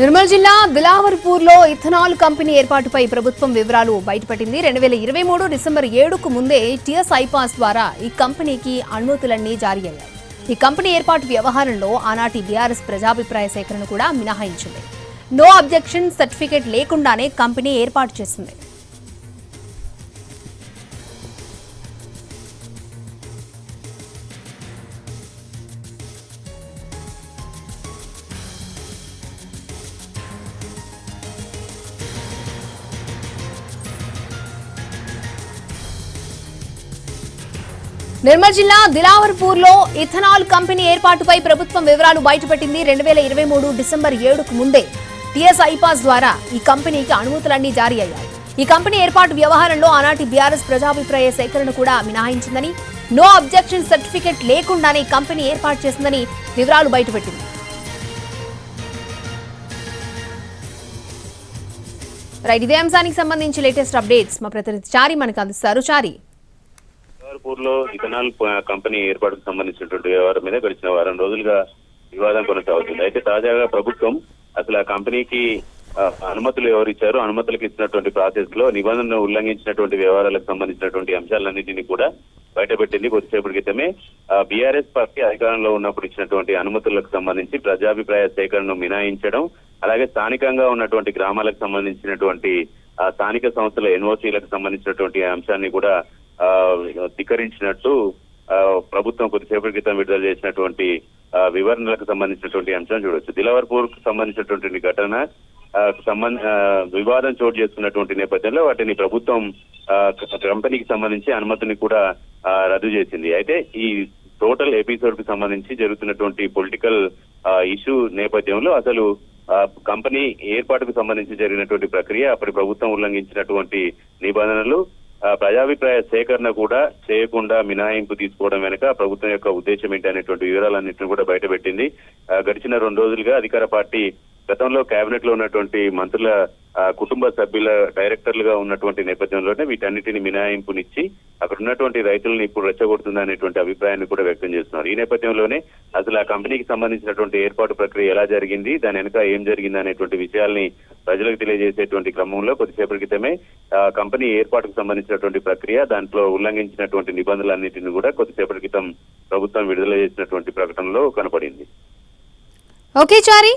నిర్మల్ జిల్లా బిలావర్పూర్లో ethanol company ఏర్పాటుపై ప్రభుత్వం వివరాలు బయటపడింది. రెండు వేల ఇరవై మూడు డిసెంబర్ ఏడుకు ముందే టిఎస్ ఐపాస్ ద్వారా ఈ కంపెనీకి అనుమతులన్నీ జారీ అయ్యాయి. ఈ కంపెనీ ఏర్పాటు వ్యవహారంలో ఆనాటి బీఆర్ఎస్ ప్రజాభిప్రాయ సేకరణ కూడా మినహాయించింది. నో అబ్జెక్షన్ సర్టిఫికేట్ లేకుండానే కంపెనీ ఏర్పాటు చేసింది. నిర్మల్ జిల్లా దిలావర్పూర్లో ఇథనాల్ కంపెనీ ఏర్పాటుపై ప్రభుత్వం వివరాలు బయటపెట్టింది రెండు వేల ఇరవై మూడు డిసెంబర్ ఏడుకు ముందే. టిఎస్ ఐపాస్ ద్వారా ఈ కంపెనీకి అనుమతులన్నీ జారీ అయ్యాయి. ఈ కంపెనీ ఏర్పాటు వ్యవహారంలో ఆనాటి బీఆర్ఎస్ ప్రజాభిప్రాయ సేకరణ కూడా మినహాయించిందని నో అబ్జెక్షన్ సర్టిఫికెట్ లేకుండానే కంపెనీ ఏర్పాటు చేసిందని వివరాలు బయటపెట్టింది. రైట్ ఇదే అంశానికి సంబంధించి లేటెస్ట్ అప్డేట్స్. మా ప్రతినిధి చారి మనకు అందిస్తారు. చారి పూర్లో ఇథనాల్ కంపెనీ ఏర్పాటుకు సంబంధించినటువంటి వ్యవహారం మీద గడిచిన వారం రోజులుగా వివాదం కొనసాగుతుంది. అయితే తాజాగా ప్రభుత్వం అసలు ఆ కంపెనీకి అనుమతులు ఎవరిచ్చారు అనుమతులకు ఇచ్చినటువంటి ప్రాసెస్లో నిబంధనలు ఉల్లంఘించినటువంటి వ్యవహారాలకు సంబంధించినటువంటి అంశాలన్నింటినీ కూడా బయటపెట్టింది. కొద్దిసేపటి క్రితమే బీఆర్ఎస్ పార్టీ అధికారంలో ఉన్నప్పుడు ఇచ్చినటువంటి అనుమతులకు సంబంధించి ప్రజాభిప్రాయ సేకరణను మినాయించడం అలాగే స్థానికంగా ఉన్నటువంటి గ్రామాలకు సంబంధించినటువంటి స్థానిక సంస్థల ఎన్ఓసీలకు సంబంధించినటువంటి అంశాన్ని కూడా ధిక్కరించినట్టు ఆ, ప్రభుత్వం కొద్దిసేపటి క్రితం విడుదల చేసినటువంటి ఆ, వివరణలకు సంబంధించినటువంటి అంశం చూడొచ్చు. దిలవర్పూర్కు సంబంధించినటువంటి ఘటన సంబంధ వివాదం చోటు చేసుకున్నటువంటి నేపథ్యంలో వాటిని ప్రభుత్వం ఆ, కంపెనీకి సంబంధించి అనుమతిని కూడా ఆ, రద్దు చేసింది. అయితే ఈ టోటల్ ఎపిసోడ్కు సంబంధించి జరుగుతున్నటువంటి పొలిటికల్ ఇష్యూ నేపథ్యంలో అసలు ఆ, కంపెనీ ఏర్పాటుకు సంబంధించి జరిగినటువంటి ప్రక్రియ అప్పటి ప్రభుత్వం ఉల్లంఘించినటువంటి నిబంధనలు ప్రజాభిప్రాయ సేకరణ కూడా చేయకుండా మినహాయింపు తీసుకోవడం వెనుక ప్రభుత్వం యొక్క ఉద్దేశం ఏంటి అనేటువంటి వివరాలన్నింటినీ కూడా బయటపెట్టింది. ఆ, గడిచిన రెండు రోజులుగా అధికార పార్టీ గతంలో కేబినెట్లో ఉన్నటువంటి మంత్రుల కుటుంబ సభ్యుల డైరెక్టర్లుగా ఉన్నటువంటి నేపథ్యంలోనే వీటన్నిటిని మినహాయింపునిచ్చి అక్కడ ఉన్నటువంటి రైతులను ఇప్పుడు రెచ్చగొడుతుంది అనేటువంటి అభిప్రాయాన్ని కూడా వ్యక్తం చేస్తున్నారు. ఈ నేపథ్యంలోనే అసలు ఆ కంపెనీకి సంబంధించినటువంటి ఏర్పాటు ప్రక్రియ ఎలా జరిగింది దాని వెనుక ఏం జరిగింది అనేటువంటి విషయాల్ని ప్రజలకు తెలియజేసేటువంటి క్రమంలో కొద్దిసేపటి క్రితమే ఆ, కంపెనీ ఏర్పాటుకు సంబంధించినటువంటి ప్రక్రియ దాంట్లో ఉల్లంఘించినటువంటి నిబంధనలన్నింటినీ కూడా కొద్దిసేపటి క్రితం ప్రభుత్వం విడుదల చేసినటువంటి ప్రకటనలో కనపడింది. ఓకే చారీ.